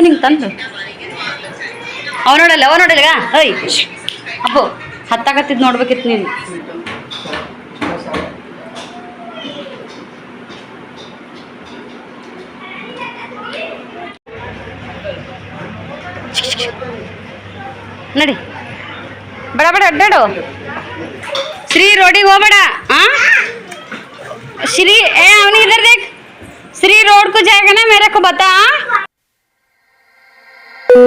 ನಿಂಗೆ ತಂದು ಅವ ನೋಡಲ್ಲ ಅವ ನೋಡಲ್ಲ ಈಗ ಐ ಅಪ್ಪು ಹತ್ತಾಗತ್ತಿದ್ ನೋಡ್ಬೇಕಿತ್ತು ನೀನು ನಡಿ ಬಡ ಬಡ ಅಡ್ಡಾಡು ಶ್ರೀ ರೋಡಿಗೆ ಹೋಗ್ಬೇಡ ಆ श्री ए अवनी इधर देख श्री रोड को जाएगा ना मेरे को बता हाँ? ಹಾಯ್ ಫ್ರೆಂಡ್ಸ್ ಎಲ್ಲರೂ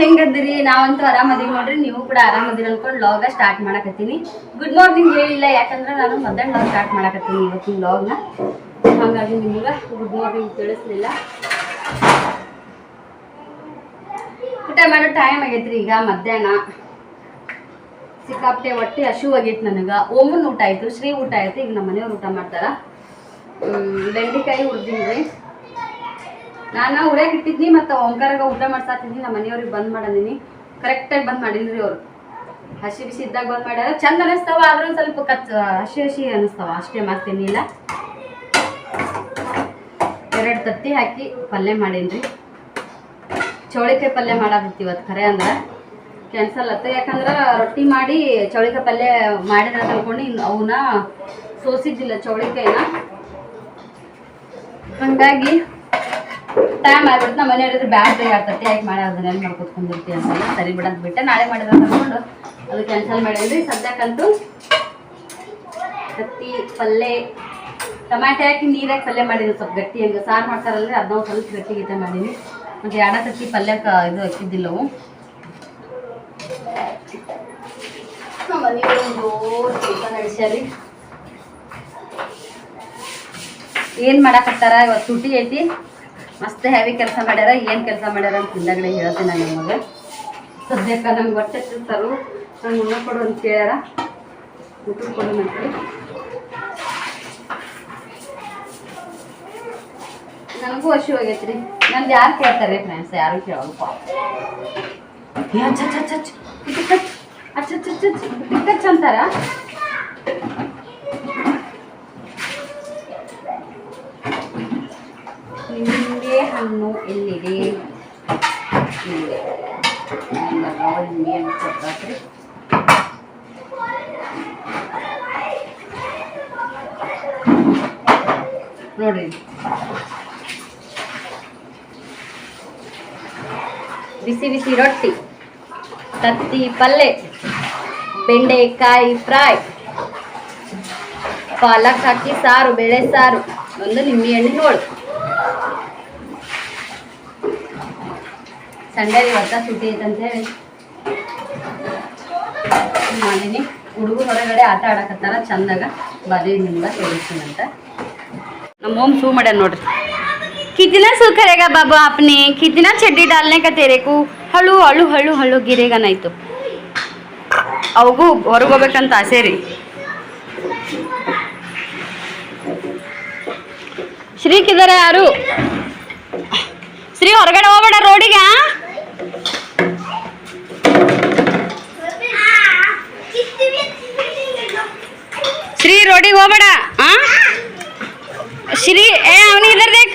ಹೆಂಗದಿರಿ ನಾವಂತೂ ಆರಾಮದೀವಿ ನೋಡ್ರಿ. ನೀವು ಕೂಡ ಆರಾಮದಿರಿ ಅನ್ಕೊಂಡು ಲಾಗ ಸ್ಟಾರ್ಟ್ ಮಾಡಕತ್ತೀನಿ. ಗುಡ್ ಮಾರ್ನಿಂಗ್ ಹೇಳಿಲ್ಲ, ಯಾಕಂದ್ರೆ ನಾನು ಮಧ್ಯಾಹ್ನ ಲಾಗ್ ಸ್ಟಾರ್ಟ್ ಮಾಡಕತ್ತೀನಿ ಇವತ್ತಿನ ಲಾಗ್ನ ಹಾಗಾಗಿ ನಿಮ್ಗೆ ಗುಡ್ ಮಾರ್ನಿಂಗ್ ತಿಳಿಸ್ಲಿಲ್ಲ. ಊಟ ಮಾಡೋ ಟೈಮ್ ಆಗೈತ್ರಿ ಈಗ ಮಧ್ಯಾಹ್ನ. ಸಿಕ್ಕಾಪಟ್ಟೆ ಹೊಟ್ಟೆ ಹಶು ಆಗಿತ್ತು ನನಗೆ. ಓಮನ್ ಊಟ ಆಯಿತು, ಶ್ರೀ ಊಟ ಆಯಿತು. ಈಗ ನಮ್ಮ ಮನೆಯವ್ರು ಊಟ ಮಾಡ್ತಾರೆ? ಬೆಂಡೆಕಾಯಿ ರೀ. ನಾನು ಉಡ್ಯಾಕ ಇಟ್ಟಿದ್ನಿ ಮತ್ತು ಓಂಕಾರಾಗ ಊಟ ಮಾಡ್ಸಾತಿದ್ನಿ. ನಮ್ಮ ಮನೆಯವ್ರಿಗೆ ಬಂದ್ ಮಾಡಂದಿನಿ. ಕರೆಕ್ಟಾಗಿ ಬಂದ್ ಮಾಡಿದ್ರಿ ಅವ್ರು. ಹಸಿ ಬಿಸಿ ಇದ್ದಾಗ ಬಂದ್ ಮಾಡ್ಯಾರ. ಚಂದ ಅನಿಸ್ತಾವ, ಆದ್ರೂ ಸ್ವಲ್ಪ ಕಚ್, ಹಸಿ ಹಸಿ ಅನಿಸ್ತಾವ. ಅಷ್ಟೇ ಇಲ್ಲ. ಎರಡು ತತ್ತಿ ಹಾಕಿ ಪಲ್ಯ ಮಾಡೀನ್ರಿ. ಚೌಳಿಕಾಯಿ ಪಲ್ಯ ಮಾಡಾಕತ್ತಿ ಇವತ್ತು ಖರೆ ಅಂದ್ರೆ. ಕ್ಯಾನ್ಸಲ್ ಆಯ್ತು ಯಾಕಂದ್ರೆ ರೊಟ್ಟಿ ಮಾಡಿ ಚೌಳಿಕಾಯಿ ಪಲ್ಯ ಮಾಡಿದ್ರೆ ತಿಳ್ಕೊಂಡು ಇನ್ನು ಅವನ್ನ ಸೋಸಿದ್ದಿಲ್ಲ ಚೌಳಿಕಾಯಿನ. ಹಂಗಾಗಿ ಟೈಮ್ ಆಗ್ಬಿಡ್ತು ನಮ್ಮ ಮನೆಯವ್ರಿದ್ರೆ ಬ್ಯಾಡ್ ಆಗ್ತೈತಿ. ಯಾಕೆ ಮಾಡಿ ಅದನ್ನೆಲ್ಲ ಮಾಡ್ಕೊತ್ಕೊಂಡಿರ್ತಿ ಅಂತ ಸರಿ ಬಿಡಂತ ಬಿಟ್ಟೆ. ನಾಳೆ ಮಾಡಿದ್ರೆ ಅಂದ್ಕೊಂಡು ಅದು ಕ್ಯಾನ್ಸಲ್ ಮಾಡಿದ್ರಿ ಸದ್ಯಕ್ಕಂತೂ ಹತ್ತಿ ಪಲ್ಯ, ಟಮಾಟೆ ಹಾಕಿ ನೀರಾಗಿ ಪಲ್ಯ ಮಾಡಿದ್ವಿ ಸ್ವಲ್ಪ ಗಟ್ಟಿ ಹಂಗೆ ಸಾರು ಮಾಡ್ತಾರಲ್ರಿ. ಅದನ್ನ ಸ್ವಲ್ಪ ಗಟ್ಟಿ ಗಿಟ್ಟೆ ಮಾಡೀನಿ. ಮತ್ತು ಎರಡ ತತ್ತಿ ಪಲ್ಯಕ್ಕೆ ಇದು ಹಾಕಿದ್ದಿಲ್ಲವು ನಮ್ಮ ಒಂದು ಕೆಲಸ ನಡೆಸ್ಯಾರಿ ಏನು ಮಾಡಕತ್ತಾರ ಇವತ್ತು ಸುಟಿ ಐತಿ. ಮಸ್ತ್ ಹೆವಿ ಕೆಲಸ ಮಾಡ್ಯಾರ. ಏನು ಕೆಲಸ ಮಾಡ್ಯಾರ ಅಂತ ಹಿಂದಗಡೆ ಹೇಳ್ತೀನಿ ನಾನು ನಿಮಗೆ. ಸದ್ಯಕ್ಕ ನಮ್ಗೆ ಹೊಟ್ಟೆ ತಿಂತಾರು ನಂಗೆ ಉಣ್ಣ ಕೊಡು ಅಂತ ಕೇಳ್ಯಾರ. ಊಟ ಕೊಡು ಅಂತೇಳಿ ನನಗೂ ಹಸಿ ಹೋಗೈತ್ರಿ ನಂದು ಯಾರು ಕೇಳ್ತಾರೆ ಫ್ರೆಂಡ್ಸ್ ಯಾರು ಏ ಅಚ್ಚ ಅಚ್ಚ ಅಚ್ಚ ಅಂತಾರ? ನಿಂಬೆ ಹಣ್ಣು ಎಲ್ಲಿದೆ? ನಿಂಬೆ ಹಣ್ಣು ಕೊಡ್ತಾತ್ರಿ ನೋಡ್ರಿ ಬಿಸಿ ಬಿಸಿ ರೊಟ್ಟಿ. ತತ್ತಿ ಪಲ್ಲೆ, ಬೆಂಡೆಕಾಯಿ ಫ್ರೈ, ಪಾಲಕ್ ಹಾಕಿ ಸಾರು, ಬೇಳೆ ಸಾರು. ಒಂದು ನಿಂಬೆಹಣ್ಣು ಹೋಳು ಸಂಡೇ ಇವತ್ತ ಸುಟಿ ಐತಂತೇಳಿ ಮಾಡಿನಿ. ಹುಡುಗರು ಹೊರಗಡೆ ಆಟ ಆಡಕತ್ತಾರ, ಚಂದಾಗ ಬಾರಿ ನಿಮ್ಗೆ ತೋರಿಸ್ತೀನಂತ ನಮ್ಮ ಓಮ್ ಸೂ ಮಾಡ್ಯಾನ ನೋಡ್ರಿ. ಕಿತ್ತಿನ ಸುಖರೇಗ ಕರೆಗ ಬಾಬು ಆಪ್ನೆ, ಕಿತ್ತಿನ ಚಡ್ಡಿ ಡಾಲ್ನೆ ಕತೆರೇಕು ಹಳು ಹಳು ಹಳು ಹಳು ಗಿರೇಗನಾಯ್ತು ಅವಗೂ ಹೊರಗೆ ಹೋಗ್ಬೇಕಂತ ಆಸೆ ರೀ ಶ್ರೀ ಕಿದಾರ ಯಾರು ಶ್ರೀ ಹೊರಗಡೆ ಹೋಗ್ಬೇಡ ರೋಡಿಗೆ ಆ? ಶ್ರೀ ರೋಡಿಗೆ ಹೋಗ್ಬೇಡ ಆ श्री ए अवनी इधर देख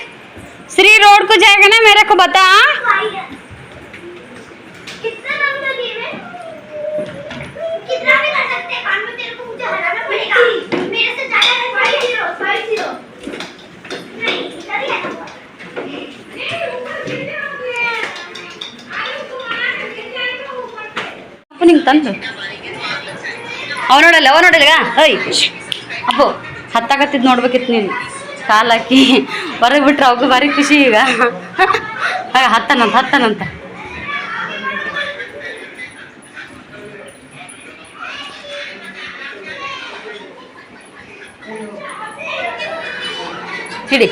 श्री रोड को जाएगा ना मेरे को बता ತಂದು. ಅವ ನೋಡಲ್ಲ ಅವ ನೋಡಲ್ಲ ಓಯ್ ಅಪ್ಪು ಹತ್ತಾಗತ್ತಿದ್ ನೋಡ್ಬೇಕಿತ್ತು ನೀನು. ಕಾಲು ಹಾಕಿ ಹೊರಗೆ ಬಿಟ್ರೆ ಅವಗೂ ಭಾರಿ ಖುಷಿ ಈಗ. ಹತ್ತನಂತ ಹತ್ತನಂತ. ಹಿಡಿ.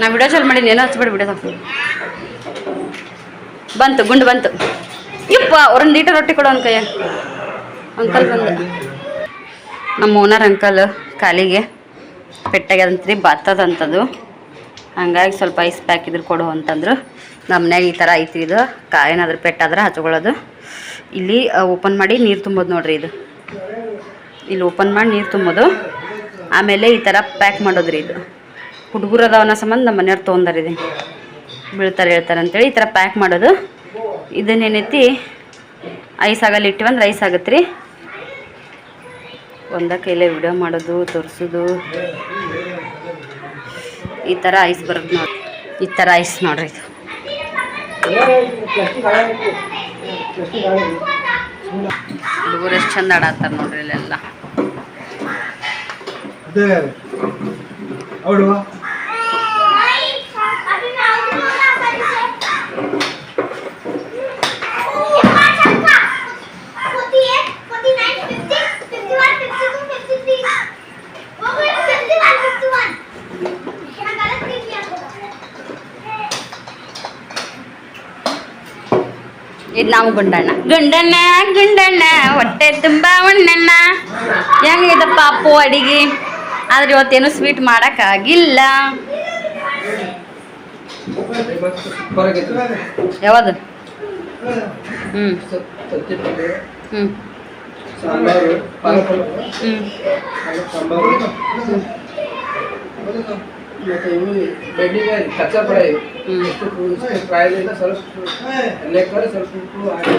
ನಾ ವಿಡಿಯೋ ಚಾಲು ಮಾಡೀನಿ ಏನೋ ಹಚ್ಬಿಡಿ ಸಾಕು ಬಂತು, ಗುಂಡು ಬಂತು. ಇಪ್ಪ ಒಂದು ಲೀಟರ್ ರೊಟ್ಟಿ ಕೊಡು ಒಂದು ಅಂಕಲ್ ಬಂದ ನಮ್ಮ ಓನರ್ ಅಂಕಲ್ ಕಾಲಿಗೆ ಪೆಟ್ಟಾಗ್ಯದಂತ್ರಿ ಬತ್ತದಂಥದ್ದು ಹಂಗಾಗಿ ಸ್ವಲ್ಪ ಐಸ್ ಪ್ಯಾಕ್ ಇದ್ರ ಕೊಡು ಅಂತಂದ್ರು. ನಮ್ಮ ಮನ್ಯಾಗ ಈ ಥರ ಐತಿ ಇದು. ಕಾ ಏನಾದ್ರೂ ಪೆಟ್ಟಾದ್ರೆ ಹಚ್ಕೊಳ್ಳೋದು. ಇಲ್ಲಿ ಓಪನ್ ಮಾಡಿ ನೀರು ತುಂಬೋದು ನೋಡ್ರಿ ಇದು. ಇಲ್ಲಿ ಓಪನ್ ಮಾಡಿ ನೀರು ತುಂಬೋದು. ಆಮೇಲೆ ಈ ಥರ ಪ್ಯಾಕ್ ಮಾಡೋದ್ರಿ ಇದು. ಹುಡುಗರು ಅದಾವನ್ನ ಸಂಬಂಧ ನಮ್ಮ ಮನೆಯವ್ರು ತೊಗೊಂಡಾರ ಇದೀನಿ ಬೀಳ್ತಾರೆ, ಹೇಳ್ತಾರೆ ಅಂತೇಳಿ ಈ ಥರ ಪ್ಯಾಕ್ ಮಾಡೋದು. ಇದನ್ನೇನೈತಿ ಐಸ್ ಆಗಲ್ಲಿ ಇಟ್ಟಿವಂದ್ರೆ ಐಸ್ ಆಗತ್ತೆ ರೀ ಒಂದ ಕೈಲೇ ವಿಡಿಯೋ ಮಾಡೋದು, ತೋರಿಸೋದು. ಈ ಥರ ಐಸ್ ಬರುತ್ತೆ ನೋಡಿ. ಈ ಥರ ಐಸ್ ನೋಡ್ರಿ ಇದು. ಹುಡುಗರು ಎಷ್ಟು ಚಂದ ಆಡತ್ತಾರ ನೋಡ್ರಿ ಇಲ್ಲೆಲ್ಲ. ನಾವು ಗುಂಡಣ್ಣ. ಗುಂಡಣ್ಣ ಗುಂಡಣ್ಣ, ಹೊಟ್ಟೆ ತುಂಬ ಉಣ್ಣಣ್ಣ ಹೆಂಗಿದಪ್ಪ ಅಪ್ಪು ಅಡಿಗೆ? ಆದ್ರೆ ಇವತ್ತೇನು ಸ್ವೀಟ್ ಮಾಡೋಕ್ಕಾಗಿಲ್ಲ. ಯಾವುದು? ಹ್ಞೂ ಹ್ಞೂ ಹ್ಞೂ ಮತ್ತು ಇವು ಬೆಂಡಿಗೆ ಕಚ್ಚಾ ಪ್ರಾಯ ಎಷ್ಟು ಪ್ರಾಯದಿಂದ ಸ್ವಲ್ಪ ಲೆಕ್ಕ ಸ್ವಲ್ಪ ಹಾಕಿ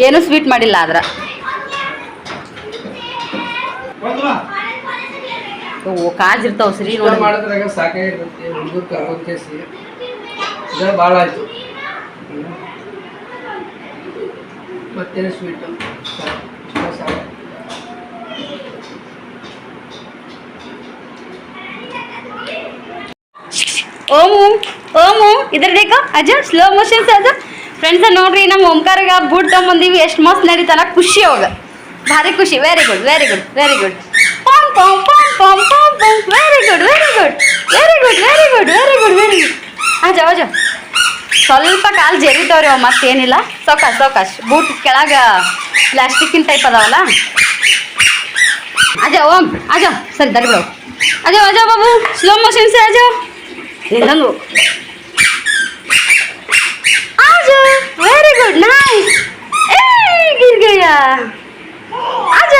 ಏನು ಸ್ವೀಟ್ ಮಾಡಿಲ್ಲ ಆದ್ರ? ಓ ಕಾಜಿರ್ತಾವ ಸರಿ ನೋಡಿ. ಮಾಡಿದ್ರಾಗ ಸಾಕಾಗಿರ್ತೈತಿ ಹುಡುಗರು ಕರ್ಕೊಂಡ್ ಕೇಸಿ ಇದ ಭಾಳ ಆಯ್ತು. ಮತ್ತೇನು ಸ್ವೀಟ್ ಸಾಕು ಓಮು ಓಮು ಇದ್ರ ಬೇಕು? ಅಜ್ಜ ಸ್ಲೋ ಮೋಷನ್ಸ್ ಅಜ್ಜ. ಫ್ರೆಂಡ್ಸ್ ನೋಡ್ರಿ ನಮ್ಮ ಓಂಕಾರಗ ಬೂಟ್ ತಗೊಂಬಂದೀವಿ. ಎಷ್ಟು ಮಸ್ತ್ ನಡೀತಲ್ಲ ಖುಷಿ ಅವಾಗ. ಭಾರಿ ಖುಷಿ very good very good very good palm ಪಾಮ್ ಪಾಮ್ ಪಾಮ್ ಪಾಮ್ palm very good very good very good very good very good very good ಅಜ್ಜ ಅಜ್ಜ ಸ್ವಲ್ಪ ಕಾಲು ಜರಿತಾವ್ರಿ ಅವ ಮತ್ತೇನಿಲ್ಲ. ಸೌಕಾಶ್ ಸೌಕಾಶ್ ಬೂಟ್ ಕೆಳಗ ಪ್ಲಾಸ್ಟಿಕ್ಕಿನ ಟೈಪ್ ಅದಾವಲ್ಲ? ಅಜ ಓಂ ಅಜ ಸರಿ ದರಿ ಬಿಡು. ಅಜ ಅಜ ಬಾಬು. ಸ್ಲೋ ಮೋಷನ್ ಸೆ ಅಜ ನಿಂದಂಗು. ಅಜ ವೆರಿ ಗುಡ್ ನೈಸ್ ಏ ಗಿರ್ ಗಯಾ ಅಜ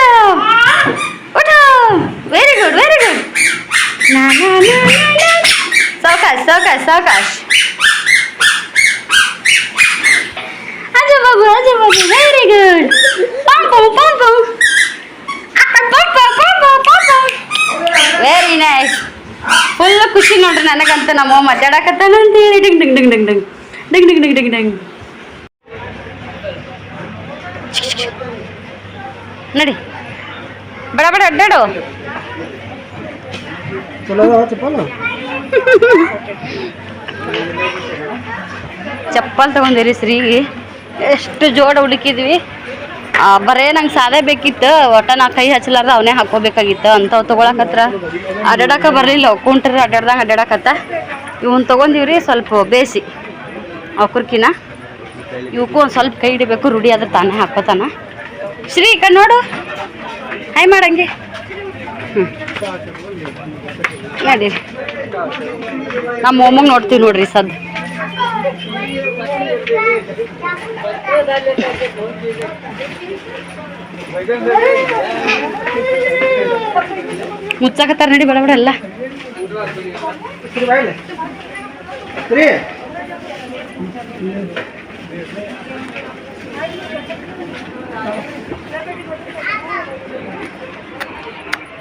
ಉಠೋ ವೆರಿ ಗುಡ್ ವೆರಿ ಗುಡ್ ನಾ ನಾ ನಾ ನಾ ಸಾವಕಾಶ್ ಸಾವಕಾಶ್ ಸಾವಕಾಶ್ ಅಜ ಬಾಬು ಅಜ ಬಾಬು ವೆರಿ ಗುಡ್ ಪಂ ಪಂ ಪಂ ಪಂ ವೆರಿ ನೈಸ್ ಫುಲ್ ಖುಷಿ ನೋಡ್ರಿ ನನಗಂತ ನಮ್ಮ ಮಾತಾಡಕತ್ತಾನ ಅಂತ ಹೇಳಿ ಡಿಂಗ್ ಡಿಂಗ್ ಡಿಂಗ್ ಡಿಂಗ್ ಡಿಂಗ್ ಡಿಂಗ್ ಡಿಂಗ್ ಡಿಂಗ್ ಡಿಂಗ್ ಡಿಂಗ್ ನಡಿ ಬಡ ಬಡ ಅಡ್ಡಾಡು ಚಪ್ಪಲ್? ತಗೊಂಡಿರಿ ಶ್ರೀ. ಎಷ್ಟು ಜೋಡ ಹುಡುಕಿದ್ವಿ. ಬರೇ ನಂಗೆ ಸಾದೇ ಬೇಕಿತ್ತು. ಒಟ್ಟ ನಾ ಕೈ ಹಚ್ಚಲಾರ್ದ ಅವನೇ ಹಾಕೋಬೇಕಾಗಿತ್ತು ಅಂಥವು ತೊಗೊಳಕತ್ರ. ಅಡ್ಡಾಡಕ ಬರಲಿಲ್ಲ. ಕುಂಟ್ರಿ ಅಡ್ಡಾಡ್ದಂಗೆ ಅಡ್ಡಾಡಕತ್ತ ಇವನ್ ತೊಗೊಂಡಿವ್ರಿ ಸ್ವಲ್ಪ ಬೇಸಿ. ಅವಕರ್ಕಿನ ಇವಕ್ಕೂ ಒಂದು ಸ್ವಲ್ಪ ಕೈ ಹಿಡಿಬೇಕು. ರೂಢಿ ಆದ್ರೆ ತಾನೇ ಹಾಕೋತಾನ ಶ್ರೀ ಕಣ್ಣೋಡು ಹಾಯ್ ಮಾಡಂಗೆ ಹ್ಞೂ ನಡೀರಿ ನಮ್ಮ ಮೊಮ್ಮಗ್ ನೋಡ್ತೀವಿ ನೋಡ್ರಿ ಸದ್. ಮುಚ್ಚಾಕತ್ತಾರ ನಡಿ ಬೇಡ ಬೇಡ ಎಲ್ಲ.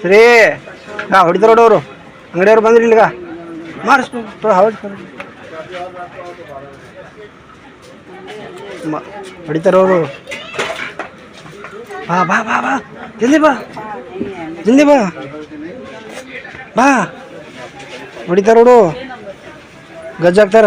ಶ್ರೀ ನಾ ಹೊಡಿತಾರೋಡವರು ಅಂಗಡಿಯವ್ರು ಬಂದ್ರಿ ಇಲ್ಲಿಗ. ಮಾಡಿಸ್ತು ಹೊಡಿತಾರೆ ಹೊಡಿತಾರವರು ಬಾ ಬಾ ಬಾ ಬಾ. ಜಲ್ದಿ ಬಾ. ಜಲ್ದಿ ಬಾ. ಬಾ. ಹೊಡಿತಾರೋಡು ಗಜ್ಜಾಗ್ತಾರ.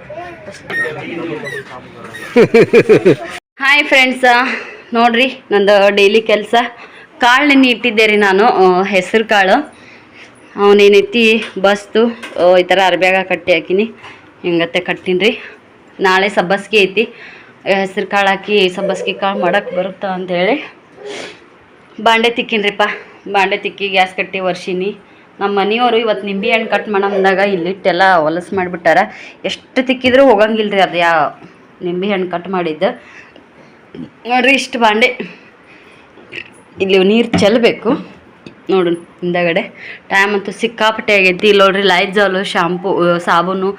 ಹಾಯ್ ಫ್ರೆಂಡ್ಸ ನೋಡ್ರಿ, ನಂದು ಡೈಲಿ ಕೆಲಸ. ಕಾಳು ನೆನೆ ಇಟ್ಟಿದ್ದೆ ರೀ ನಾನು ಹೆಸರು ಕಾಳು. ಅವನೇನೈತಿ, ಬಸ್ತು ಈ ಥರ ಅರ್ಬ್ಯಾಗ ಕಟ್ಟಿ ಹಾಕಿನಿ. ಹಿಂಗತ್ತೆ ಕಟ್ಟಿನಿ ರೀ ನಾಳೆ ಸಬ್ಬಸ್ಗೆ ಐತಿ. ಹೆಸರು ಕಾಳು ಹಾಕಿ ಸಬ್ಬಸ್ಗೆ ಕಾಳು ಮಾಡೋಕ್ಕೆ ಬರುತ್ತಾ ಅಂಥೇಳಿ ಬಾಂಡೆ ತಿಕ್ಕಿನ್ರಿಪ್ಪ. ಬಾಂಡೆ ತಿಕ್ಕಿ ಗ್ಯಾಸ್ ಕಟ್ಟಿ ವರ್ಷಿನಿ ನಮ್ಮ ಮನೆಯವರು ಇವತ್ತು ನಿಂಬೆ ಹಣ್ಣು ಕಟ್ ಮಾಡಂದಾಗ ಇಲ್ಲಿಟ್ಟೆಲ್ಲ ಹೊಲಸು ಮಾಡಿಬಿಟ್ಟಾರ. ಎಷ್ಟು ತಿಕ್ಕಿದ್ರೂ ಹೋಗಂಗಿಲ್ಲ ರೀ ಅದು ಯಾ ನಿಂಬೆ ಹಣ್ಣು ಕಟ್ ಮಾಡಿದ್ದು. ನೋಡ್ರಿ ಇಷ್ಟು ಬಾಂಡೆ. ಇಲ್ಲಿ ನೀರು ಚೆಲ್ಲಬೇಕು ನೋಡು ಹಿಂದಗಡೆ. ಟೈಮ್ ಅಂತೂ ಸಿಕ್ಕಾಪಟ್ಟೆ ಆಗೈತಿ. ಇಲ್ಲಿ ನೋಡ್ರಿ ಲೈಜಾಲು ಶಾಂಪು ಸಾಬೂನು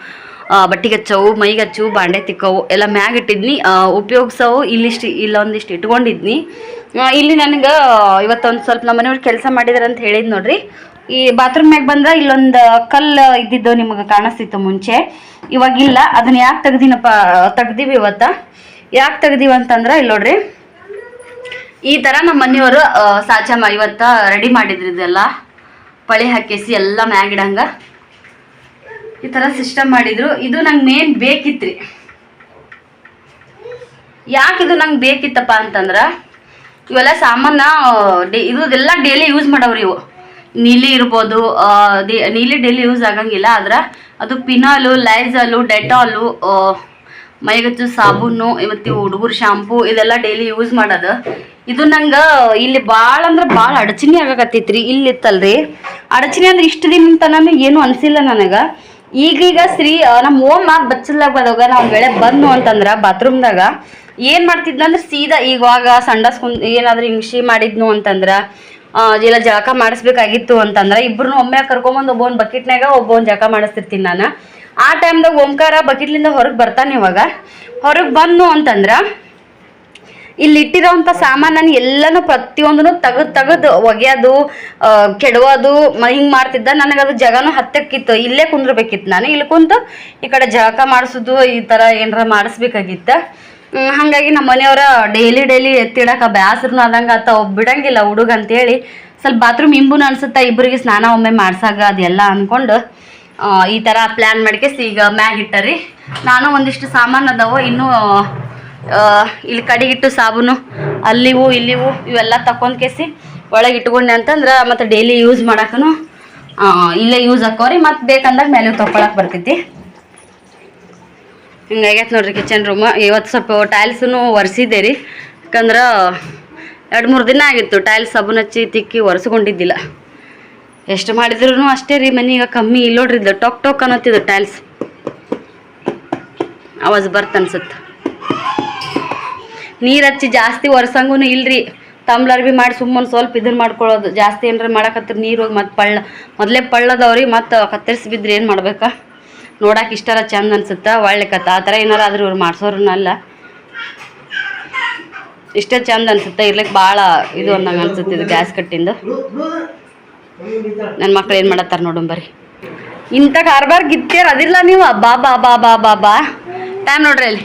ಬಟ್ಟಿಗೆ ಹಚ್ಚವು ಮೈಗೆ ಹಚ್ಚವು ಬಾಂಡೆ ತಿಕ್ಕವು, ಎಲ್ಲ ಮ್ಯಾಗ ಇಟ್ಟಿದ್ನಿ. ಉಪಯೋಗಿಸವು ಉಪಯೋಗ್ಸವು ಇಲ್ಲಿಷ್ಟು, ಇಲ್ಲೊಂದಿಷ್ಟು ಇಟ್ಕೊಂಡಿದ್ನಿ. ಇಲ್ಲಿ ನನಗೆ ಇವತ್ತೊಂದು ಸ್ವಲ್ಪ ನಮ್ಮ ಮನೆಯವ್ರು ಕೆಲಸ ಮಾಡಿದಾರೆ ಅಂತ ಹೇಳಿದ್ ನೋಡ್ರಿ. ಈ ಬಾತ್ರೂಮ್ ಮ್ಯಾಗ ಬಂದ್ರೆ ಇಲ್ಲೊಂದು ಕಲ್ಲು ಇದ್ದಿದ್ದು ನಿಮಗೆ ಕಾಣಿಸ್ತಿತ್ತು ಮುಂಚೆ. ಇವಾಗಿಲ್ಲ ಅದನ್ನ ಯಾಕೆ ತೆಗ್ದಿನಪ್ಪ, ತೆಗ್ದಿವಿ ಇವತ್ತ? ಯಾಕೆ ತೆಗ್ದಿವಿ ಅಂತಂದ್ರೆ ಇಲ್ಲಿ ನೋಡ್ರಿ. ಈ ಥರ ನಮ್ಮ ಮನೆಯವರು ಸಾಚಮ್ಮ ಇವತ್ತ ರೆಡಿ ಮಾಡಿದ್ರು ಇದೆಲ್ಲ. ಪಳಿ ಹಾಕಿಸಿ ಎಲ್ಲ ಮ್ಯಾಗಿಡಂಗ ಈ ಥರ ಸಿಸ್ಟಮ್ ಮಾಡಿದ್ರು. ಇದು ನಂಗೆ ಮೇನ್ ಬೇಕಿತ್ರಿ. ಯಾಕೆ ಇದು ನಂಗೆ ಬೇಕಿತ್ತಪ್ಪ ಅಂತಂದ್ರೆ, ಇವೆಲ್ಲ ಸಾಮಾನ ಡೇ ಎಲ್ಲ ಡೈಲಿ ಯೂಸ್ ಮಾಡವ್ರಿ ಇವು. ನೀಲಿ ಇರ್ಬೋದು ನೀಲಿ ಡೈಲಿ ಯೂಸ್ ಆಗಂಗಿಲ್ಲ, ಆದ್ರೆ ಅದು ಪಿನಾಲು ಲೈಝಾಲು ಡೆಟಾಲು ಮೈಗಚ್ಚು, ಸಾಬೂನು, ಇವತ್ತು ಹುಡುಗರು ಶಾಂಪೂ, ಇದೆಲ್ಲ ಡೈಲಿ ಯೂಸ್ ಮಾಡೋದು. ಇದು ನಂಗೆ ಇಲ್ಲಿ ಭಾಳ ಅಂದ್ರೆ ಭಾಳ ಅಡಚಣೆ ಆಗಕತ್ತೈತ್ರಿ ಇಲ್ಲಿ ಇತ್ತಲ್ರಿ ಅಡಚಣೆ ಅಂದ್ರೆ ಇಷ್ಟು ದಿನ ತನಕ ಏನು ಅನಿಸಿಲ್ಲ ನನಗೆ. ಈಗೀಗ ಶ್ರೀ ನಮ್ಮ ಓಮ ಬಚ್ಚಲಾಗ ಬದಾಗ ನಾವು ಬೆಳೆ ಬಂದು ಅಂತಂದ್ರೆ ಬಾತ್ರೂಮ್ದಾಗ ಏನು ಮಾಡ್ತಿದ್ನಂದ್ರೆ ಸೀದಾ ಈಗವಾಗ ಸಂಡಾಸ್ ಕುಂದ್ ಏನಾದ್ರೂ ಹಿಂಗ್ಸಿ ಮಾಡಿದ್ನು ಅಂತಂದ್ರೆ ಇಲ್ಲ, ಜಳಕ ಮಾಡಿಸ್ಬೇಕಾಗಿತ್ತು ಅಂತಂದ್ರೆ ಇಬ್ರು ಒಮ್ಮೆ ಕರ್ಕೊಂಬಂದು ಒಬ್ಬೊಂದು ಬಕೆಟ್ನಾಗ ಒಬ್ಬೊಂದು ಜಳಕ ಮಾಡಿಸ್ತಿರ್ತೀನಿ ನಾನು. ಆ ಟೈಮ್ದಾಗ ಓಂಕಾರ ಬಕೆಟ್ಲಿಂದ ಹೊರಗೆ ಬರ್ತಾನೆ ಇವಾಗ. ಹೊರಗೆ ಬಂದು ಅಂತಂದ್ರೆ ಇಲ್ಲಿ ಇಟ್ಟಿರೋಂಥ ಸಾಮಾನನ್ನು ಎಲ್ಲನೂ ಪ್ರತಿಯೊಂದನ್ನು ತೆಗೆದು ತೆಗೆದು ಒಗೆಯೋದು ಕೆಡವೋದು ಹಿಂಗೆ ಮಾಡ್ತಿದ್ದ ಅದು ಜಗನೂ ಹತ್ತಕ್ಕಿತ್ತು. ಇಲ್ಲೇ ಕುಂದ್ರಬೇಕಿತ್ತು ನಾನು. ಇಲ್ಲಿ ಕುಂತು ಈ ಕಡೆ ಜಳಕ ಮಾಡಿಸೋದು, ಈ ಥರ ಏನಾರ ಮಾಡಿಸ್ಬೇಕಾಗಿತ್ತು. ಹಾಗಾಗಿ ನಮ್ಮ ಮನೆಯವರ ಡೈಲಿ ಡೈಲಿ ಎತ್ತಿಡಕ್ಕೆ ಬ್ಯಾಸ್ರೂ ಆದಂಗೆ ಆತ ಬಿಡಂಗಿಲ್ಲ ಹುಡುಗ ಅಂತೇಳಿ. ಸ್ವಲ್ಪ ಬಾತ್ರೂಮ್ ಇಂಬುನ ಅನ್ಸುತ್ತೆ ಇಬ್ಬರಿಗೆ ಸ್ನಾನ ಒಮ್ಮೆ ಮಾಡ್ಸಾಗ ಅದೆಲ್ಲ ಅಂದ್ಕೊಂಡು ಈ ಥರ ಪ್ಲ್ಯಾನ್ ಮಾಡ್ಕೇಸಿ, ಈಗ ಮ್ಯಾಗ್ ಇಟ್ಟರಿ. ನಾನು ಒಂದಿಷ್ಟು ಸಾಮಾನು ಅದಾವು, ಇನ್ನೂ ಇಲ್ಲಿ ಕಡೆಗಿಟ್ಟು ಸಾಬೂನು, ಅಲ್ಲಿವು, ಇಲ್ಲಿವು, ಇವೆಲ್ಲ ತಕೊಂಡ್ ಕೇಸಿ ಒಳಗೆ ಇಟ್ಕೊಂಡೆ ಅಂತಂದ್ರೆ ಮತ್ತು ಡೈಲಿ ಯೂಸ್ ಮಾಡೋಕ್ಕೂ ಇಲ್ಲೇ ಯೂಸ್ ಹಾಕೋರಿ ಮತ್ತು ಬೇಕಂದಾಗ ಮೇಲೆ ತೊಗೊಳಕ್ಕೆ ಬರ್ತೈತಿ. ಹಿಂಗಾಗೈತೆ ನೋಡ್ರಿ ಕಿಚನ್ ರೂಮ್ ಇವತ್ತು ಸ್ವಲ್ಪ ಟೈಲ್ಸೂ ಒರೆಸಿದ್ದೆ ರೀ. ಯಾಕಂದ್ರೆ ಎರಡು ಮೂರು ದಿನ ಆಗಿತ್ತು ಟೈಲ್ಸ್ ಸಬೂನ್ ಹಚ್ಚಿ ತಿಕ್ಕಿ ಒರೆಸ್ಕೊಂಡಿದ್ದಿಲ್ಲ. ಎಷ್ಟು ಮಾಡಿದ್ರು ಅಷ್ಟೇ ರೀ ಮನೆ ಈಗ ಕಮ್ಮಿ. ಇಲ್ಲ ನೋಡ್ರಿ ಇದು ಟೊಕ್ ಟೊಕ್ ಅನ್ನತ್ತಿದ್ದು ಟೈಲ್ಸ್ ಆವಾಜ್ ಬರ್ತ ಅನ್ಸುತ್ತೆ ನೀರು ಹಚ್ಚಿ ಜಾಸ್ತಿ ಒರೆಸಂಗೂ ಇಲ್ರಿ. ತಮ್ಲರ್ ಬಿ ಮಾಡಿ ಸುಮ್ಮನೆ ಸ್ವಲ್ಪ ಇದನ್ನ ಮಾಡ್ಕೊಳ್ಳೋದು. ಜಾಸ್ತಿ ಏನಾರ ಮಾಡಕತ್ತಿರ ನೀರು ಹೋಗಿ ಮತ್ತೆ ಪಳ್ಳ. ಮೊದಲೇ ಪಳ್ಳದವ್ರಿ ಮತ್ತು ಕತ್ತರಿಸಿ ಬಿದ್ರಿ ಏನು ಮಾಡ್ಬೇಕಾ? ನೋಡಕ್ಕೆ ಇಷ್ಟರ ಚಂದ ಅನ್ಸುತ್ತೆ? ಒಳ್ಳೆ ಕತ್ತ ಆ ಥರ ಏನಾರ ಆದ್ರೆ ಇವ್ರು ಮಾಡಿಸೋರನ್ನಲ್ಲ. ಇಷ್ಟೇ ಚಂದ ಅನ್ಸುತ್ತೆ? ಇರ್ಲಿಕ್ಕೆ ಭಾಳ ಇದು ಅಂದಂಗೆ ಅನ್ಸುತ್ತೆ ಇದು ಗ್ಯಾಸ್ ಕಟ್ಟಿಂದು. ನನ್ನ ಮಕ್ಳು ಏನು ಮಾಡತ್ತಾರ ನೋಡು ಬರ್ರಿ ಇಂಥ ಕಾರ್ಬಾರ್ ಗಿತ್ತೇರ್ ಅದಿಲ್ಲ ನೀವು. ಬಾ ಬಾ ಬಾ ಬಾ ಬಾ ಬಾ ಟೈಮ್ ನೋಡ್ರಿ ಅಲ್ಲಿ.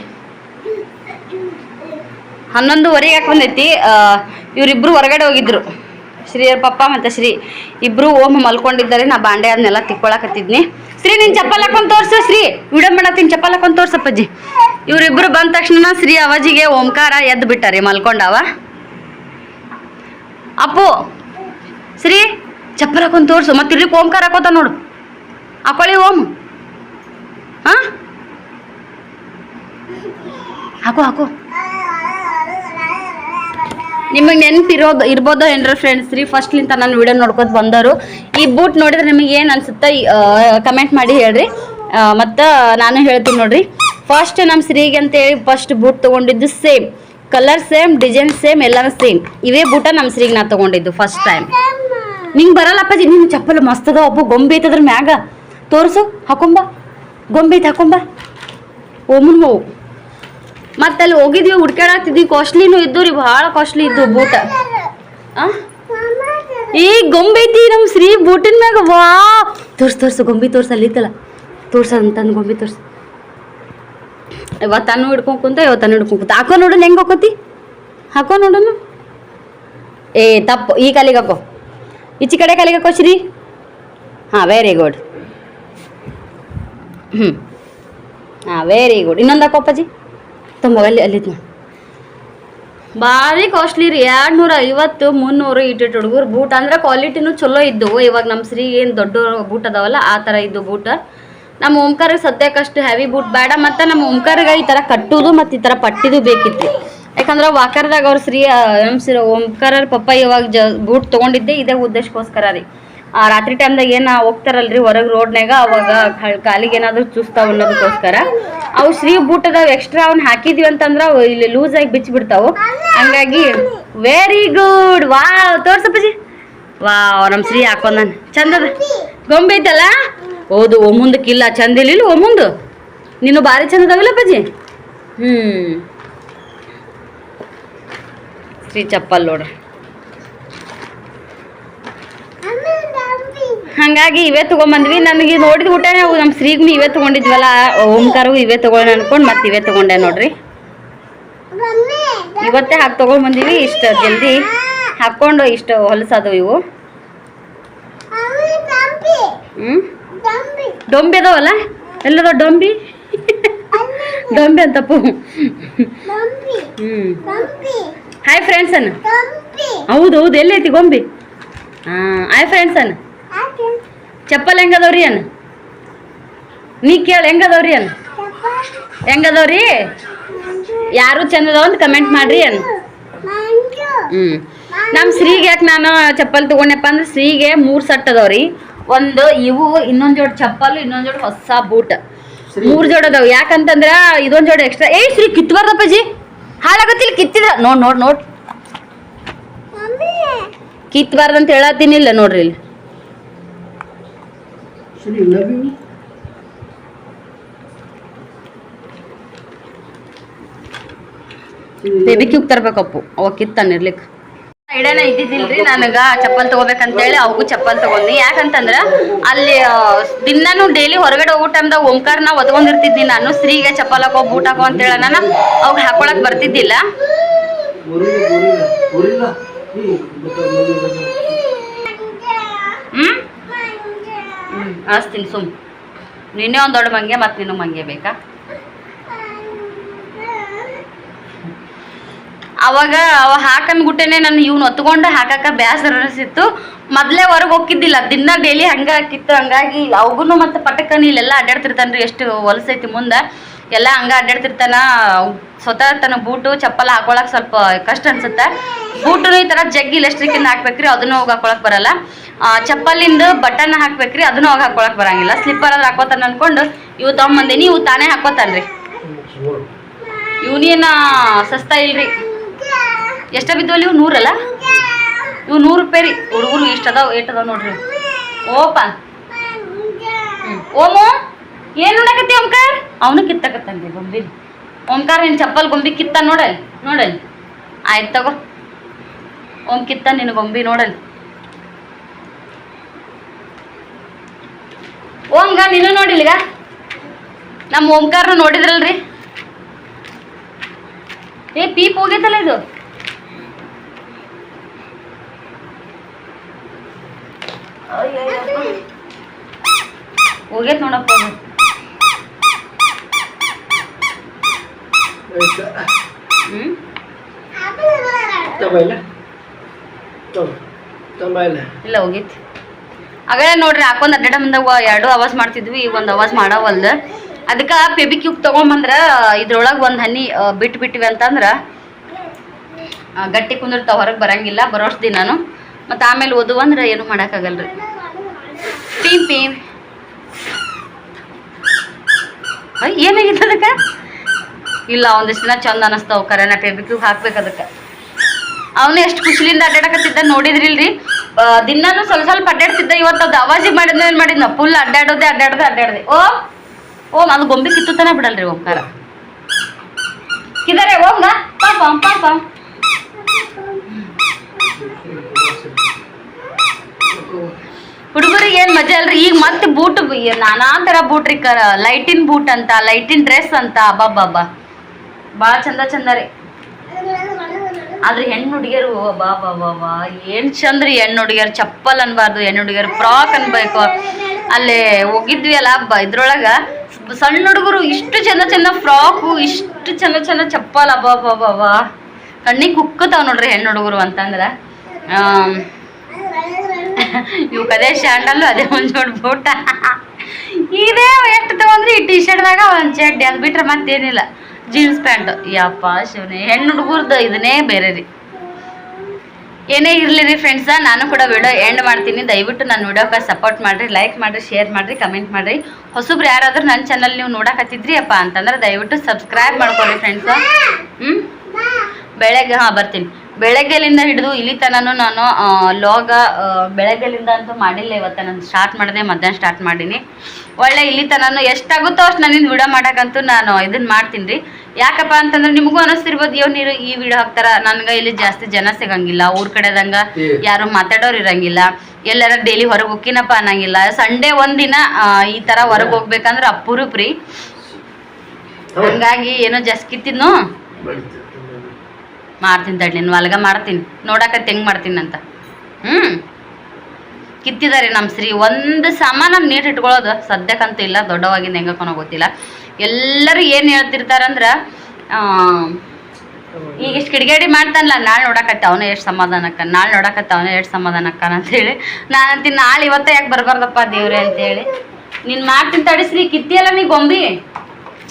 ಹನ್ನೊಂದುವರೆಗೆ ಯಾಕೆ ಬಂದೈತಿ? ಇವರಿಬ್ಬರು ಇವ್ರಿಬ್ರು ಹೊರಗಡೆ ಹೋಗಿದ್ರು. ಶ್ರೀಯರ್ ಪಪ್ಪ ಮತ್ತು ಶ್ರೀ ಇಬ್ರು ಓಮ್ ಮಲ್ಕೊಂಡಿದ್ದಾರೆ. ನಾ ಬಾಂಡೆ ಅದನ್ನೆಲ್ಲ ತಿಕ್ಕೊಳಕತ್ತಿದ್ನಿ. ಶ್ರೀ ನಿನ್ ಚಪ್ಪಲ್ ಹಾಕೊಂಡ್ ತೋರ್ಸ, ಶ್ರೀ ವಿಡಿಯೋ ಮಾಡತ್ತೀನಿ ಚಪ್ಪಲ್ ಹಾಕೊಂಡ್ ತೋರ್ಸಪ್ಪಜ್ಜಿ ಇವ್ರಿಬ್ರು ಬಂದ ತಕ್ಷಣ ಶ್ರೀ ಅವಾಜಿಗೆ ಓಂಕಾರ ಎದ್ದು ಬಿಟ್ಟಾರೆ ಮಲ್ಕೊಂಡವ. ಅಪ್ಪು, ಶ್ರೀ ಚಪ್ಪಲ್ ಹಾಕೊಂಡ್ ತೋರ್ಸು, ಮತ್ತೆ ಇಲ್ಲಿ ಓಂಕಾರ ಹಾಕೋತ ನೋಡು. ಹಾಕೊಳ್ಳಿ ಓಂ. ಹಾ? ಹಾಕು ಹಾಕು. ನಿಮಗೆ ನೆನಪಿರೋದು ಇರ್ಬೋದು ಏನ್ರ ಫ್ರೆಂಡ್ಸ್ ರೀ ಫಸ್ಟ್ಲಿಂತ ನಾನು ವಿಡಿಯೋ ನೋಡ್ಕೊತ ಬಂದರು. ಈ ಬೂಟ್ ನೋಡಿದ್ರೆ ನಿಮಗೆ ಏನು ಅನ್ಸುತ್ತೆ ಕಮೆಂಟ್ ಮಾಡಿ ಹೇಳ್ರಿ. ಮತ್ತು ನಾನು ಹೇಳ್ತೀನಿ ನೋಡ್ರಿ. ಫಸ್ಟ್ ನಮ್ಮ ಶ್ರೀಗೆ ಅಂತೇಳಿ ಫಸ್ಟ್ ಬೂಟ್ ತೊಗೊಂಡಿದ್ದು same colour same design same ಎಲ್ಲಾನು ಸೇಮ್ ಇವೇ ಬೂಟ ನಮ್ಮ ಸ್ರೀಗೆ ನಾನು ತೊಗೊಂಡಿದ್ದು ಫಸ್ಟ್ ಟೈಮ್ ನಿಂಗೆ ಬರಲ್ಲಪ್ಪಾಜಿ ನಿನ್ನ ಚಪ್ಪಲು ಮಸ್ತ್ ಒಬ್ಬ ಗೊಂಬೆ ಐತದ್ರ ಮ್ಯಾಗ. ತೋರ್ಸು, ಹಾಕೊಂಬ. ಗೊಂಬೆ ಐತೆ, ಹಾಕೊಂಬ. ಓಮನ್ ಮೌ ಮತ್ತೆ ಅಲ್ಲಿ ಹೋಗಿದ್ವಿ ಹುಡ್ಕ್ಯಾಡತ್ತಿದ್ವಿ ಕಾಸ್ಟ್ಲಿನೂ ಇದ್ದು ರೀ, ಭಾಳ ಕಾಸ್ಟ್ಲಿ ಇದ್ದು ಬೂಟ? ಈ ಗೊಂಬೆ ಐತಿ ನಮ್ಮ ಶ್ರೀ ಬೂಟಿನ ಮ್ಯಾಗ? ವಾ, ತೋರ್ಸ್, ತೋರ್ಸು, ಗೊಂಬೆ ತೋರ್ಸ ಅಲ್ಲಿತ್ತಲ್ಲ ತೋರ್ಸ ಅಂತಂದು ಗೊಂಬೆ ತೋರ್ಸ. ಇವತ್ತು ಹಿಡ್ಕೊಂಡ್ ಕುಂತ ಇವತ್ತು ಹಿಡ್ಕೊಂಡ್ ಕುಂತ. ಹಾಕೋ ನೋಡೋಣ, ಹೆಂಗೆ ಹೋಕೋತಿ? ಹಾಕೋ ನೋಡೋಣ. ಏ, ತಪ್ಪು. ಈ ಕಾಲಿಗೆ ಹಾಕೋ. ಈಚೆ ಕಡೆ ಕಾಲಿಗೆ ಹಾಕೋ ಶ್ರೀ. ಹಾಂ ವೆರಿ ಗುಡ್ ಹ್ಞೂ ಹಾಂ ವೆರಿ ಗುಡ್ ಇನ್ನೊಂದು ಹಾಕೋ ತುಂಬ ಅಲ್ಲಿ ಭಾರಿ ಕಾಸ್ಟ್ಲಿ ರೀ ಎರಡು ನೂರ ಐವತ್ತು, ಮುನ್ನೂರು ಇಟ್ಟಿಟ್ಟು ಹುಡುಗರು ಬೂಟ್. ಅಂದ್ರೆ ಕ್ವಾಲಿಟಿನೂ ಚಲೋ ಇದ್ದವು ಇವಾಗ ನಮ್ಮ ಶ್ರೀ ಏನು ದೊಡ್ಡ ಬೂಟ್ ಅದಾವಲ್ಲ, ಆ ಥರ ಇದ್ದು ಬೂಟ. ನಮ್ಮ ಓಂಕಾರಿಗೆ ಸದ್ಯಕ್ಕಷ್ಟು ಹೆವಿ ಬೂಟ್ ಬೇಡ. ಮತ್ತು ನಮ್ಮ ಓಂಕಾರಿಗೆ ಈ ಥರ ಕಟ್ಟೋದು ಮತ್ತು ಈ ಥರ ಪಟ್ಟಿದು ಬೇಕಿತ್ತು. ಯಾಕಂದ್ರೆ ವಾಕರ್ದಾಗ ಅವ್ರ ಶ್ರೀ ನಮ್ಮ ಶ್ರೀ ಓಂಕಾರ ಪಪ್ಪ ಇವಾಗ ಜ, ಬೂಟ್ ತೊಗೊಂಡಿದ್ದೆ ಇದೇ ಉದ್ದೇಶಕ್ಕೋಸ್ಕರ ರೀ. ಆ, ರಾತ್ರಿ ಟೈಮ್ದಾಗ ಏನು ಹೋಗ್ತಾರಲ್ರಿ ಹೊರಗೆ ರೋಡ್ನಾಗ ಅವಾಗ ಕಾಲಿಗೆ ಏನಾದರೂ ಚುಸ್ತಾವ ಅನ್ನೋದಕ್ಕೋಸ್ಕರ. ಅವು ಶ್ರೀ ಬೂಟದಾಗ ಎಕ್ಸ್ಟ್ರಾ ಅವ್ನ ಹಾಕಿದ್ವಿ ಅಂತಂದ್ರೆ ಅವು ಇಲ್ಲಿ ಲೂಸ್ ಆಗಿ ಬಿಚ್ಚಿ ಬಿಡ್ತಾವು ಹಂಗಾಗಿ ವೆರಿ ಗುಡ್ ವಾ ತೋರ್ಸಪ್ಪಜಿ ವಾ ನಮ್ಮ ಶ್ರೀ ಹಾಕೊಂಡಾನ. ಚಂದದ. ಗೊಂಬೆ ಐತಲ್ಲ? ಹೌದು ಒಮ್ಮುಂದಕ್ಕಿಲ್ಲ ಚಂದ ಇಲ್ಲ ಒಮ್ಮುಂದು. ನೀನು ಭಾರಿ ಚಂದ ಅದಾವಿಲ್ಲ ಅಪ್ಪಾಜಿ? ಹ್ಞೂ ಶ್ರೀ ಚಪ್ಪಲ್ ನೋಡ್ರಿ. ಹಂಗಾಗಿ ಇವೇ ತಗೊಂಬಂದ್ವಿ. ನನಗೆ ನೋಡಿದ ಊಟ ನಾವು ನಮ್ಮ ಶ್ರೀಗೂ ಇವೇ ತಗೊಂಡಿದ್ವಲ್ಲ ಓಂಕಾರು ಇವೇ ತಗೊಳ್ಳೋಣ ಅನ್ಕೊಂಡು ಮತ್ತೆ ಇವೇ ತಗೊಂಡೆ ನೋಡ್ರಿ. ಇವತ್ತೇ ಹಾಕಿ ತಗೊಂಡ್ಬಂದಿವಿ ಇಷ್ಟು ಜಲ್ದಿ ಹಾಕ್ಕೊಂಡು ಇಷ್ಟು ಹೊಲಸದು ಇವು. ಹ್ಞೂ ಡೊಂಬಿ ಅದಾವಲ್ಲ? ಎಲ್ಲದ ಡೊಂಬಿ? ಡೊಂಬಿ ಅಂತಪ್ಪು. ಹ್ಞೂ ಹಾಯ್ ಫ್ರೆಂಡ್ಸ್ ಅನ್ನ. ಹೌದು ಹೌದು ಎಲ್ಲೈತಿ ಗೊಂಬಿ? ಹಾಂ ಹಾಯ್ ಫ್ರೆಂಡ್ಸ್ ಅನ್ನ. ಚಪ್ಪಲ್ ಹೆಂಗದವ್ರಿ ಏನು? ನೀ ಕೇಳು ಹೆಂಗದವ್ರಿ ಏನು? ಹೆಂಗದವ್ರಿ? ಯಾರು ಚಂದ ಅದಾವ ಅಂತ ಕಮೆಂಟ್ ಮಾಡ್ರಿ ಏನು? ಹ್ಞೂ ನಮ್ಮ ಶ್ರೀಗೆ ಯಾಕೆ ನಾನು ಚಪ್ಪಲ್ ತಗೊಂಡೆಪ್ಪ ಅಂದ್ರೆ ಶ್ರೀಗೆ ಮೂರು ಸಟ್ ಅದಾವ್ರಿ. ಒಂದು ಇವು ಇನ್ನೊಂದು ಜೋಡಿ ಚಪ್ಪಲ್ ಇನ್ನೊಂದು ಜೋಡಿ ಹೊಸ ಬೂಟ್. ಮೂರು ಜೋಡಿ ಅದಾವ. ಯಾಕಂತಂದ್ರ ಇದೊಂದು ಜೋಡಿ ಎಕ್ಸ್ಟ್ರಾ ಏಯ್ ಶ್ರೀ ಕಿತ್ಬಾರ್ದಪ್ಪಾಜಿ ಹಾಳಾಗತ್ತಿಲ್ಲ ಕಿತ್ತಿದ. ನೋಡ್ ನೋಡ್ ನೋಡ್. ಕಿತ್ಬಾರ್ದಂತ ಹೇಳತ್ತೀನಿಲ್ಲ ನೋಡ್ರಿ ಇಲ್ಲಿ. ಶ್ರೀ ಲವ್ ಯು ಬೇಬಿ ಕ್ಯೂಕ್ ತರ್ಬೇಕಪ್ಪು ಅವಾಗ ಕಿತ್ತಾನ ಇರ್ಲಿಕ್ಕೆ ಐಡಿಯಾನ ಇದ್ದಿದ್ದಿಲ್ರಿ ನನಗ ಚಪ್ಪಲ್ ತಗೋಬೇಕಂತ ಹೇಳಿ ಅವಗೂ ಚಪ್ಪಲ್ ತಗೊಂಡಿ ಯಾಕಂತಂದ್ರ ಅಲ್ಲಿ ದಿನಾನು ಡೈಲಿ ಹೊರಗಡೆ ಹೋಗೋ ಟೈಮ್ದಾಗ ಓಂಕಾರ ನಾ ಒದ್ಕೊಂಡಿರ್ತಿದ್ನಿ ನಾನು. ಸ್ತ್ರೀಗೆ ಚಪ್ಪಲ್ ಹಾಕೋ ಬೂಟ್ ಹಾಕೋ ಅಂತ ಹೇಳ ನಾನು ಅವಾಗ ಹಾಕೊಳಕ್ ಬರ್ತಿದ್ದಿಲ್ಲ. ಹ್ಮ್? ಹ್ಮ್ ಅಳಿಸ್ತೀನಿ ಸುಮ್. ನಿನ್ನೆ ಒಂದು ದೊಡ್ಡ ಮಂಗೆ ಮತ್ತೆ ನಿನ್ನ ಮಂಗೆ ಬೇಕಾ? ಅವಾಗ ಅವ ಹಾಕನ್ ಗುಟ್ಟೆನೆ ನಾನು ಇವ್ನು ಹೊತ್ಕೊಂಡು ಹಾಕಾಕ ಬೇಸರ ಅನಿಸಿತ್ತು ಮೊದಲೇ ಹೊರಗೆ ಹೋಗಿದ್ದಿಲ್ಲ ದಿನ ಡೈಲಿ ಹಂಗೆ ಹಾಕಿತ್ತು, ಹಂಗಾಗಿ ಅವಗೂ ಮತ್ತೆ ಪಟಕನ ಇಲ್ಲೆಲ್ಲ ಅಡ್ಡಾಡ್ತಿರ್ತಾನ್ರಿ ಎಷ್ಟು ಹೊಲಸೈತಿ ಮುಂದೆ. ಎಲ್ಲ ಹಂಗೆ ಅಡ್ಡಾಡ್ತಿರ್ತಾನ ಸ್ವತಃ ತನ್ನ ಬೂಟು, ಚಪ್ಪಲ ಹಾಕೊಳಕ್ ಸ್ವಲ್ಪ ಕಷ್ಟ ಅನ್ಸುತ್ತೆ. ಬೂಟು ಈ ಥರ ಜಗ್ಗಿ ಇಲೆಸ್ಟ್ರಿಕಿಂದ ಹಾಕ್ಬೇಕ್ರಿ, ಅದನ್ನು ಹೋಗಿ ಹಾಕೊಳಕ್ ಬರಲ್ಲ. ಚಪ್ಪಲಿಂದ ಬಟನ್ ಹಾಕ್ಬೇಕ್ರಿ, ಅದನ್ನು ಅವಾಗ ಹಾಕೊಳಕ್ ಬರಂಗಿಲ್ಲ. ಸ್ಲಿಪ್ಪರ್ ಅದ್ರ ಹಾಕೋತಾನ ಅನ್ಕೊಂಡು, ಇವು ತಗೊಂಬಂದೇನಿ ಇವು ತಾನೇ ಹಾಕೋತಾನ್ರಿ. ಇವನೇನ ಸಸ್ತಾ ಇಲ್ರಿ. ಎಷ್ಟ ಬಿದ್ದವಲ್ಲಿ ಇವು? ನೂರಲ್ಲ? ಇವು ನೂರು ರೂಪಾಯಿ ರೀ. ಹುಡುಗರು ಇಷ್ಟ ಅದಾವ, ಏಟ್ ಅದಾವ ನೋಡ್ರಿ. ಓಪ. ಓಮ್, ಏನು ನೋಡಕತ್ತಿ ಓಂಕಾರ? ಅವನು ಕಿತ್ತಕತ್ತನ್ರಿ, ಗೊಂಬಿ ಓಂಕಾರ ನಿನ್ ಚಪ್ಪಲ್ ಗೊಂಬಿ ಕಿತ್ತ ನೋಡಲ್ ನೋಡಲ್. ಆಯ್ತು ತಗೋ. ಓಂ ಕಿತ್ತ ನಿನ್ನ ಗೊಂಬಿ ನೋಡಲ್. ಓಂಗ ನೀನು ನೋಡಿಲ್ಗ? ನಮ್ಮ ಓಂಕಾರನ ನೋಡಿದ್ರಲ್ರಿ? ಏ ಪೀಪ್ ಹೋಗೈತಲ್ಲ ಇದು? ಹೋಗೈತ್ ನೋಡಪ್ಪ ಹ್ಮ್? ಇಲ್ಲ ಹೋಗೈತಿ. ಆಗಲೇ ನೋಡ್ರಿ, ಹಾಕೊಂಡ್ ಅಡ್ಡ ಬಂದಾಗ ಎರಡು ಅವಾಜ್ ಮಾಡ್ತಿದ್ವಿ, ಈಗ ಒಂದು ಅವಾಜ್ ಮಾಡವಲ್ದ. ಅದಕ್ಕೆ ಪೆಬಿಕ್ಯೂಕ್ ತೊಗೊಂಬಂದ್ರ, ಇದ್ರೊಳಗೆ ಒಂದು ಹನಿ ಬಿಟ್ಟು ಬಿಟ್ವಿ ಅಂತಂದ್ರೆ ಗಟ್ಟಿ ಕುಂದಿರ್ತಾವ, ಹೊರಗೆ ಬರಂಗಿಲ್ಲ ಬರೋಷ್ಟು ದಿನಾನು. ಮತ್ತು ಆಮೇಲೆ ಓದು ಅಂದ್ರೆ ಏನು ಮಾಡೋಕ್ಕಾಗಲ್ಲ ರೀ ಪೀಮ್. ಪೀಮ್ ಏನಾಗಿತ್ತು ಅದಕ್ಕೆ? ಇಲ್ಲ, ಒಂದಿಷ್ಟು ದಿನ ಚಂದ ಅನಿಸ್ತಾವ ಕರೆನ ಟೆಬಿಕ್ಯೂ ಹಾಕ್ಬೇಕು ಅದಕ್ಕೆ. ಅವನು ಎಷ್ಟು ಖುಷಿಲಿಂದ ಅಡ್ಡಾಡಕತ್ತಿದ್ದ ನೋಡಿದ್ರಿಲ್ರಿ. ದಿನಾನು ಸ್ವಲ್ಪ ಸ್ವಲ್ಪ ಅಡ್ಡಾಡ್ತಿದ್ದೆ. ಇವತ್ತು ಅದು ಅವಾಜಿ ಮಾಡಿದ್ನ ಏನು ಮಾಡಿದ್ನ? ಫುಲ್ ಅಡ್ಡಾಡೋದೆ, ಅಡ್ಡಾಡದೆ ಅಡ್ಡಾಡದೆ. ಓ ಓ, ಅದು ಗೊಂಬೆ ಕಿತ್ತುತ್ತಾನೆ ಬಿಡಲ್ರಿ ಓಂಕಾರ ಕಿದಾರೆ ಓಂಗ ಪಾಪ ಪಾಪ ಹುಡುಗರಿಗೆ ಏನು ಮಜಾ ಅಲ್ರಿ ಈಗ ಮತ್ತೆ ಬೂಟ್ ನಾನಾ ಥರ ಬೂಟ್ ರೀ ಕರ. ಲೈಟಿನ್ ಬೂಟ್ ಅಂತ ಲೈಟಿನ್ ಡ್ರೆಸ್ ಅಂತ. ಅಬ್ಬಬ್ಬಬ್ಬ ಭಾಳ ಚಂದ ಚಂದ ರೀ. ಆದ್ರೆ ಹೆಣ್ಣು ಹುಡುಗಿಯರು ಬಾ ಬಾ ಬಾ ಬಾ ಏನ್ ಚಂದ್ರಿ ಹೆಣ್ಣು ಹುಡುಗಿಯರು ಚಪ್ಪಲ್ ಅನ್ಬಾರ್ದು ಹೆಣ್ಣು ಹುಡುಗಿಯರು ಫ್ರಾಕ್ ಅನ್ಬೇಕು. ಅಲ್ಲೇ ಹೋಗಿದ್ವಿ ಅಲ್ಲ ಹಬ್ಬ ಇದ್ರೊಳಗ ಸಣ್ಣ ಹುಡುಗರು ಇಷ್ಟು ಚಂದ ಚಂದ ಫ್ರಾಕು, ಇಷ್ಟು ಚಂದ ಚಂದ ಚಪ್ಪಲ್ ಅಬ್ಬಾ ಬಾ ಬಾ ಬಾ ಕಣ್ಣಿಗೆ ಕುಕ್ಕತಾವ್ ನೋಡ್ರಿ ಹೆಣ್ಣು ಹುಡುಗರು ಅಂತಂದ್ರೆ ಇವ್ ಅದೇ ಶ್ಯಾಂಡಲ್ಲು ಅದೇ ಒಂದು ಜೋಡ್ ಬೂಟ. ಇದೇ ಎಷ್ಟು ತಗೊಂಡ್ರಿ ಈ ಟಿ ಶರ್ಟ್ದಾಗ ಒಂದು ಚಡ್ಡಿ, ಅದು ಬಿಟ್ರೆ ಮತ್ತೇನಿಲ್ಲ. Jeans pant. ಯಪ್ಪ ಶಿವನೇ, ಹೆಣ್ಣು ಹುಡುಗರ್ದು ಇದನ್ನೇ ಬೇರೆ ರೀ. ಏನೇ ಇರಲಿ ರೀ ಫ್ರೆಂಡ್ಸ ನಾನು ಕೂಡ ವಿಡಿಯೋ ಎಂಡ್ ಮಾಡ್ತೀನಿ. ದಯವಿಟ್ಟು ನನ್ನ ವಿಡಿಯೋಕ್ಕೆ ಸಪೋರ್ಟ್ ಮಾಡಿರಿ ಲೈಕ್ ಮಾಡಿರಿ ಶೇರ್ ಮಾಡಿರಿ ಕಮೆಂಟ್ ಮಾಡಿರಿ. ಹೊಸಬ್ರು ಯಾರಾದರೂ ನನ್ನ ಚಾನಲ್ ನೀವು ನೋಡಕತ್ತಿದ್ರಿ ಅಪ್ಪ ಅಂತಂದ್ರೆ ದಯವಿಟ್ಟು ಸಬ್ಸ್ಕ್ರೈಬ್ ಮಾಡ್ಕೊಳ್ರಿ ಫ್ರೆಂಡ್ಸ ಹ್ಞೂ ಬೆಳಗ್ಗೆ, ಹಾಂ, ಬರ್ತೀನಿ. ಬೆಳಗ್ಗೆಲಿಂದ ಹಿಡಿದು ಇಲ್ಲಿ ತನೂ ನಾನು ಲಾಗ ಬೆಳಗ್ಗೆಲಿಂದ ಅಂತೂ ಮಾಡಿಲ್ಲ ಇವತ್ತು. ನಾನು ಸ್ಟಾರ್ಟ್ ಮಾಡಿದೆ ಮಧ್ಯಾಹ್ನ ಸ್ಟಾರ್ಟ್ ಮಾಡೀನಿ. ಒಳ್ಳೆ ಇಲ್ಲಿ ತನೂ ಎಷ್ಟಾಗುತ್ತೋ ಅಷ್ಟು ನನ್ನಿಂದ ವಿಡಿಯೋ ಮಾಡೋಕ್ಕಂತೂ ನಾನು ಇದನ್ನ ಮಾಡ್ತೀನಿ ರೀ. ಯಾಕಪ್ಪ ಅಂತಂದ್ರೆ ನಿಮಗೂ ಅನಿಸ್ತಿರ್ಬೋದು ಇವ್ ನೀರು ಈ ವಿಡಿಯೋ ಹಾಕ್ತಾರ. ನನ್ಗೆ ಇಲ್ಲಿ ಜಾಸ್ತಿ ಜನ ಸಿಗಂಗಿಲ್ಲ. ಊರ್ ಕಡೆದಂಗ ಯಾರು ಮಾತಾಡೋರು ಇರಂಗಿಲ್ಲ. ಎಲ್ಲರ ಡೈಲಿ ಹೊರಗೆ ಹೋಗಿನಪ್ಪ ಅನ್ನಂಗಿಲ್ಲ. ಸಂಡೇ ಒಂದಿನ ಈ ತರ ಹೊರಗೆ ಹೋಗ್ಬೇಕಂದ್ರೆ ಅಪರೂಪ ರೀ. ಹಂಗಾಗಿ ಏನೋ ಜಸ್ಕಿತ್ತಿದ್ನು? ಮಾಡ್ತೀನಿ ತಡಿ ನೀನು ಅಲ್ಗ ಮಾಡ್ತೀನಿ ನೋಡಕತ್ತೆ ಹೆಂಗೆ ಮಾಡ್ತೀನಿ ಅಂತ ಹ್ಞೂ ಕಿತ್ತಿದ್ದಾರೆ ನಮ್ಮ ಶ್ರೀ ಒಂದು ಸಾಮಾನ ನೀಟ್ ಇಟ್ಕೊಳ್ಳೋದು ಸದ್ಯಕ್ಕಂತೂ ಇಲ್ಲ, ದೊಡ್ಡವಾಗಿಂದ ಹೆಂಗಕ್ಕನೋ ಗೊತ್ತಿಲ್ಲ ಎಲ್ಲರೂ ಏನು ಹೇಳ್ತಿರ್ತಾರಂದ್ರೆ ಈಗ ಇಷ್ಟು ಕಿಡಿಗೇಡಿ ಮಾಡ್ತಾನಲ್ಲ ನಾಳೆ ನೋಡಕತ್ತೆ ಅವನೇ ಎಷ್ಟು ಸಮಾಧಾನಕ್ಕ, ನಾಳೆ ನೋಡಕತ್ತೆ ಅವನೇ ಎಷ್ಟು ಸಮಾಧಾನಕ್ಕ ಅಂತೇಳಿ. ನಾನು ಅಂತೀನಿ ನಾಳೆ ಇವತ್ತೇ ಯಾಕೆ ಬರಬಾರ್ದಪ್ಪ ದೇವ್ರೆ ಅಂತೇಳಿ. ನೀನು ಮಾಡ್ತೀನಿ ತಡಿಸ್ರಿ ಕಿತ್ತಿಯಲ್ಲ ನೀ ಗೊಂಬಿ.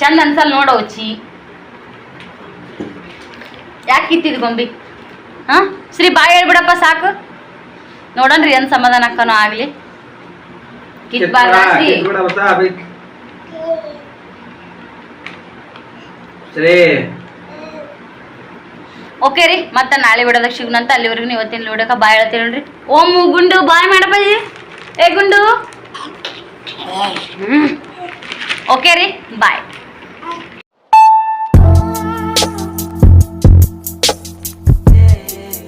ಚಂದ ಅನ್ಸಲ್ ನೋಡೋ, ಚಿ. ಯಾಕೆ ಕಿತ್ತಿದ್ ಗೊಂಬಿ? ಹಾಂ? ಶ್ರೀ ಬಾಯಿ ಹೇಳ್ಬಿಡಪ್ಪ ಸಾಕು. ನೋಡನ್ರಿ ಏನು ಸಮಾಧಾನ ಅಕ್ಕನೂ ಆಗಲಿ. ಓಕೆ ರೀ ಮತ್ತೆ ನಾಳೆ ಬಿಡೋದಕ್ಕೆ ಸಿಗ್ನಂತ ಅಲ್ಲಿವರೆಗೂ ಇವತ್ತಿನ ನೋಡಕ ಬಾಯ್ ಹೇಳ್ತೀನಿ ನೋಡ್ರಿ. ಓಮ್ ಗುಂಡು ಬಾಯ್ ಮಾಡಪ್ಪಿ ಏ ಗುಂಡು. ಓಕೆ ರೀ ಬಾಯ್.